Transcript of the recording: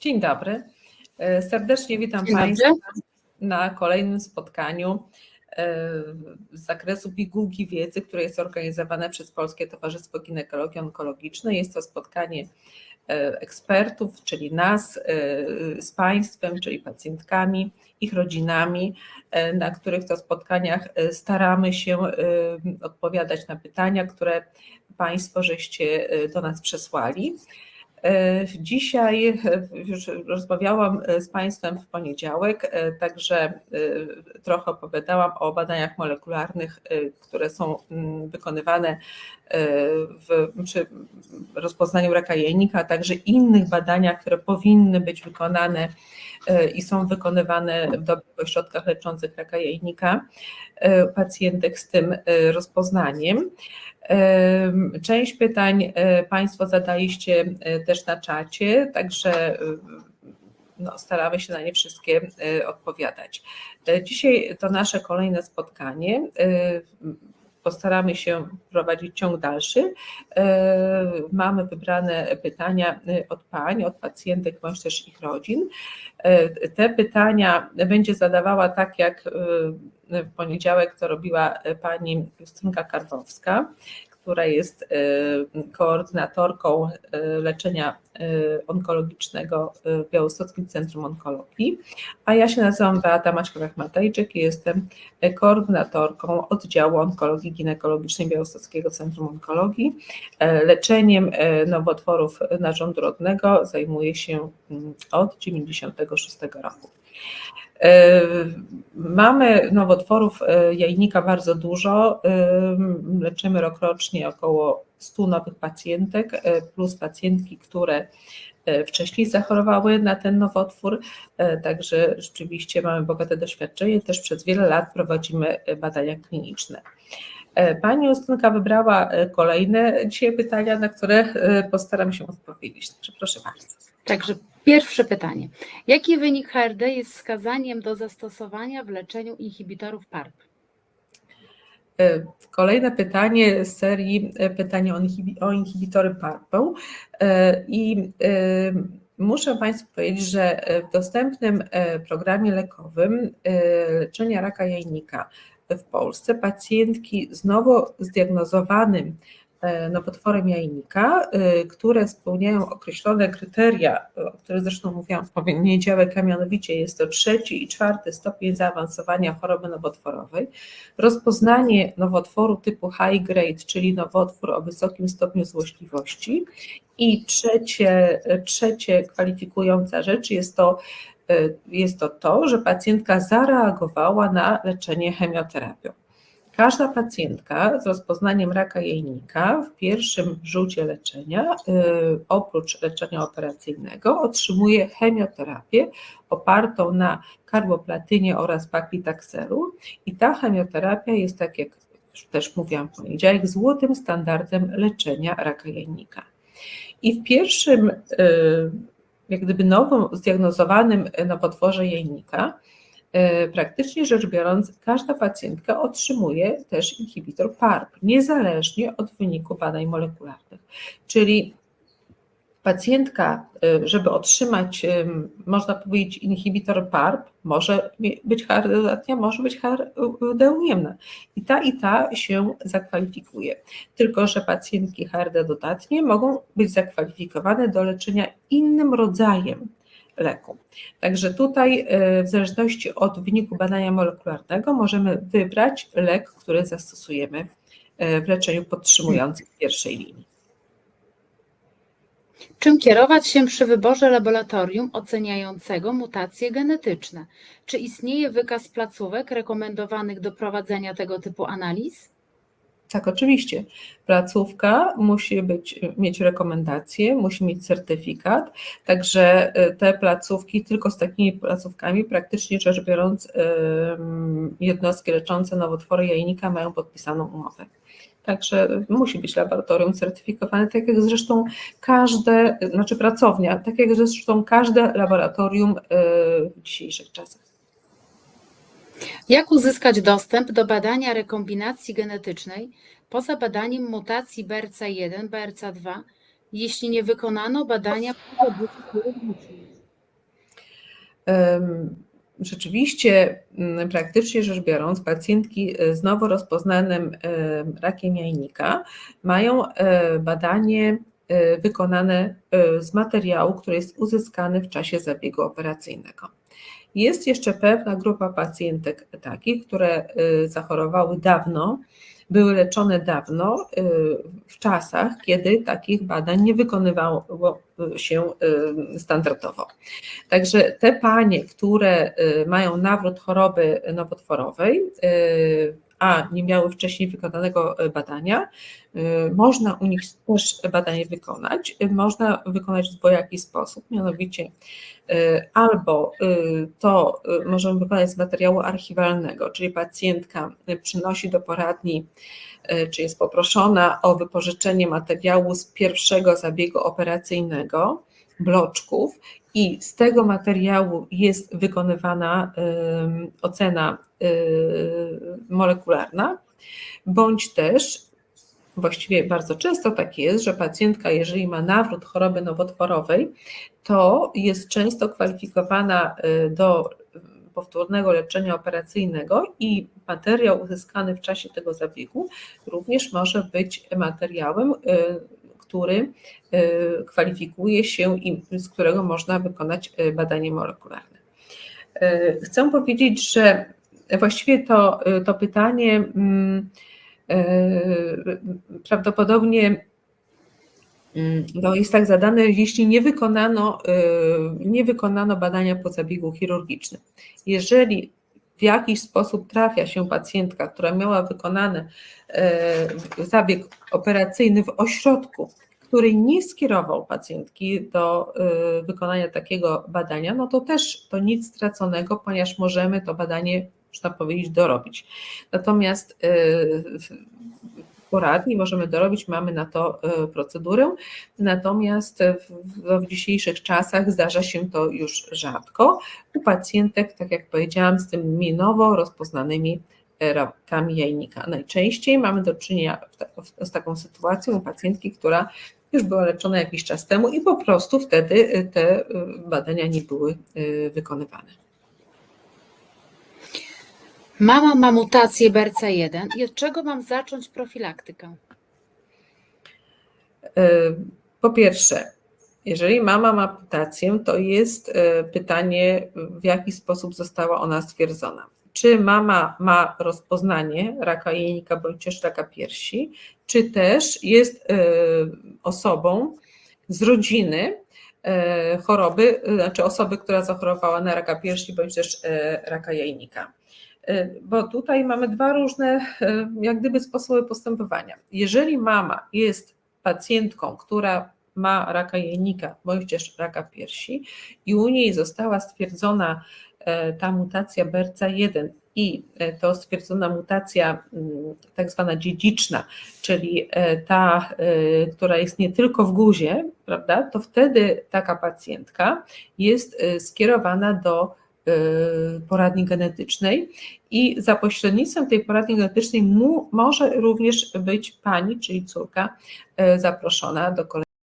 Dzień dobry. E, Serdecznie witam Dzień dobry. Państwa na kolejnym spotkaniu e, z zakresu pigułki wiedzy, które jest organizowane przez Polskie Towarzystwo Ginekologii Onkologicznej. Jest to spotkanie e, ekspertów, czyli nas z Państwem, czyli pacjentkami, ich rodzinami, na których to spotkaniach staramy się odpowiadać na pytania, które Państwo żeście do nas przesłali. E, Dzisiaj e, już rozmawiałam e, z Państwem w poniedziałek, także trochę opowiadałam o badaniach molekularnych, które są mm, wykonywane w, przy rozpoznaniu raka jajnika, a także innych badaniach, które powinny być wykonane i są wykonywane w dobrych ośrodkach leczących raka jajnika e, pacjentek z tym e, rozpoznaniem. Em, Część pytań e, Państwo zadaliście e, też na czacie, także e, no, staramy się na nie wszystkie e, odpowiadać. E, Dzisiaj to nasze kolejne spotkanie. Postaramy się prowadzić ciąg dalszy. E, Mamy wybrane pytania e, od pań, od pacjentek bądź też ich rodzin. E, Te pytania będzie zadawała tak jak w poniedziałek to robiła pani Justynka Karwowska która jest e, koordynatorką e, leczenia e, onkologicznego w Białostockim Centrum Onkologii, a ja się nazywam Beata Maćkowiak-Matejczyk i jestem koordynatorką oddziału onkologii ginekologicznej Białostockiego Centrum Onkologii. Leczeniem nowotworów narządu rodnego zajmuję się mm, od 1996 roku. E, Mamy nowotworów e, jajnika bardzo dużo. e, Leczymy rokrocznie około 100 nowych pacjentek, plus pacjentki, które wcześniej zachorowały na ten nowotwór. Także rzeczywiście mamy bogate doświadczenie. Też przez wiele lat prowadzimy badania kliniczne. Pani Justynka wybrała kolejne dzisiaj pytania, na które postaram się odpowiedzieć. Także proszę bardzo. Także pierwsze pytanie. Jaki wynik HRD jest wskazaniem do zastosowania w leczeniu inhibitorów PARP? E, Kolejne pytanie z serii e, pytania o inhibi- o inhibitory PARP. I e, muszę Państwu powiedzieć, że w dostępnym programie lekowym leczenia raka jajnika w Polsce pacjentki z nowo zdiagnozowanym e, nowotworem jajnika, e, które spełniają określone kryteria, o których zresztą mówiłam w poniedziałek, a mianowicie jest to trzeci i czwarty stopień zaawansowania choroby nowotworowej, rozpoznanie nowotworu typu high grade, czyli nowotwór o wysokim stopniu złośliwości i trzecie, trzecie kwalifikująca rzecz jest to, y, jest to to, że pacjentka zareagowała na leczenie chemioterapią. Każda pacjentka z rozpoznaniem raka jajnika w pierwszym rzucie leczenia, y, oprócz leczenia operacyjnego, otrzymuje chemioterapię opartą na karboplatynie oraz paklitakselu i ta chemioterapia jest, tak jak też mówiłam w poniedziałek, złotym standardem leczenia raka jajnika. I w pierwszym, y, jak gdyby nowo zdiagnozowanym nowotworze jajnika, y, praktycznie rzecz biorąc, każda pacjentka otrzymuje też inhibitor PARP, niezależnie od wyniku badań molekularnych. Czyli pacjentka, y, żeby otrzymać, ym, można powiedzieć, inhibitor PARP, może być HRD dodatnia, może być HRD. I ta i ta się zakwalifikuje. Tylko, że pacjentki HRD dodatnie mogą być zakwalifikowane do leczenia innym rodzajem leku. Także tutaj y, w zależności od wyniku badania molekularnego możemy wybrać lek, który zastosujemy y, w leczeniu podtrzymującym w pierwszej linii. Czym kierować się przy wyborze laboratorium oceniającego mutacje genetyczne? Czy istnieje wykaz placówek rekomendowanych do prowadzenia tego typu analiz? Tak, oczywiście. Placówka musi być, mieć rekomendacje, musi mieć certyfikat, także y, te placówki, tylko z takimi placówkami, praktycznie rzecz biorąc, jednostki leczące nowotwory jajnika mają podpisaną umowę. Także musi być laboratorium certyfikowane, tak jak zresztą każde, znaczy pracownia, tak jak zresztą każde laboratorium y, w dzisiejszych czasach. Jak uzyskać dostęp do badania rekombinacji genetycznej poza badaniem mutacji BRCA1, BRCA2, jeśli nie wykonano badania rzeczywiście, mm, praktycznie rzecz biorąc, pacjentki z nowo rozpoznanym em, rakiem jajnika mają e, badanie e, wykonane e, z materiału, który jest uzyskany w czasie zabiegu operacyjnego. Jest jeszcze pewna grupa pacjentek takich, które y, zachorowały dawno, były leczone dawno, y, w czasach, kiedy takich badań nie wykonywało się y, standardowo. Także te panie, które mają nawrót choroby nowotworowej, a nie miały wcześniej wykonanego badania, można u nich też badanie wykonać. Można wykonać w dwojaki sposób, mianowicie albo to możemy wykonać z materiału archiwalnego, czyli pacjentka przynosi do poradni, czy jest poproszona o wypożyczenie materiału z pierwszego zabiegu operacyjnego, bloczków i z tego materiału jest wykonywana ocena molekularna, bądź też właściwie bardzo często tak jest, że pacjentka, jeżeli ma nawrót choroby nowotworowej, to jest często kwalifikowana do powtórnego leczenia operacyjnego i materiał uzyskany w czasie tego zabiegu również może być materiałem, który kwalifikuje się i z którego można wykonać badanie molekularne. Chcę powiedzieć, że właściwie to, to pytanie mm, prawdopodobnie no jest tak zadane, jeśli nie wykonano, nie wykonano badania po zabiegu chirurgicznym. Jeżeli w jakiś sposób trafia się pacjentka, która miała wykonany zabieg operacyjny w ośrodku, który nie skierował pacjentki do wykonania takiego badania, no to też to nic straconego, ponieważ możemy to badanie, można powiedzieć, dorobić. Natomiast w poradni możemy dorobić, mamy na to procedurę, natomiast w, w dzisiejszych czasach zdarza się to już rzadko u pacjentek, tak jak powiedziałam, z tymi nowo rozpoznanymi rakami jajnika. Najczęściej mamy do czynienia z taką sytuacją u pacjentki, która już była leczona jakiś czas temu i po prostu wtedy te badania nie były wykonywane. Mama ma mutację BRCA1 i od czego mam zacząć profilaktykę? Po pierwsze, jeżeli mama ma mutację, to jest pytanie, w jaki sposób została ona stwierdzona. Czy mama ma rozpoznanie raka jajnika bądź też raka piersi, czy też jest osobą z rodziny choroby, znaczy osoby, która zachorowała na raka piersi bądź też raka jajnika bo tutaj mamy dwa różne, jak gdyby, sposoby postępowania. Jeżeli mama jest pacjentką, która ma raka jajnika bądź też raka piersi i u niej została stwierdzona ta mutacja BRCA1 i to stwierdzona mutacja tak zwana dziedziczna, czyli ta, która jest nie tylko w guzie, prawda, to wtedy taka pacjentka jest skierowana do poradni genetycznej i za pośrednictwem tej poradni genetycznej mu, może również być pani, czyli córka zaproszona do kolejnej